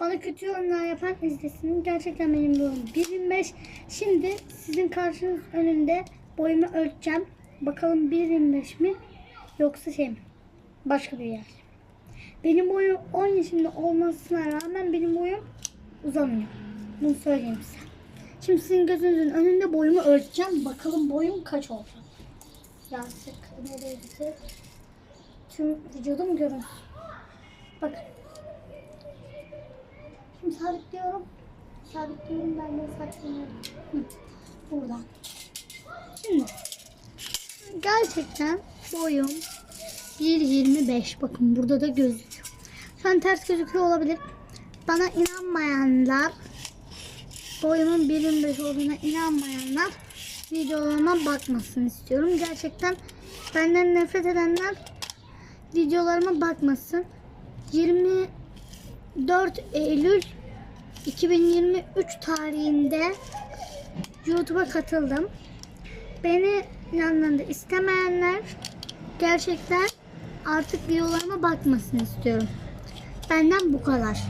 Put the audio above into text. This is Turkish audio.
Bana kötü yorumlar yapan izlesin. Gerçekten benim boyum 1.25. Şimdi sizin karşınız önünde boyumu ölçeceğim. Bakalım 1.25 mi yoksa şey mi? Başka bir yer. Benim boyum 10 yaşında olmasına rağmen benim boyum uzamıyor. Bunu söyleyeyim size. Şimdi sizin gözünüzün önünde boyumu ölçeceğim. Bakalım boyum kaç olacak. Yastık nereydi? Tüm vücudum görünsün. Bakın. Şimdi sabitliyorum. Sabitliyorum ben de saklanıyorum. Hı, Buradan. Şimdi gerçekten boyum 1.25 bakın burada da gözüküyor. Şu an ters gözüküyor olabilir. Bana inanmayanlar boyumun 1.25 olduğuna inanmayanlar videolarıma bakmasın istiyorum. Gerçekten benden nefret edenler videolarıma bakmasın. 24 Eylül 2023 tarihinde YouTube'a katıldım. Beni yanlarında istemeyenler gerçekten artık videolarıma bakmasın istiyorum. Benden bu kadar.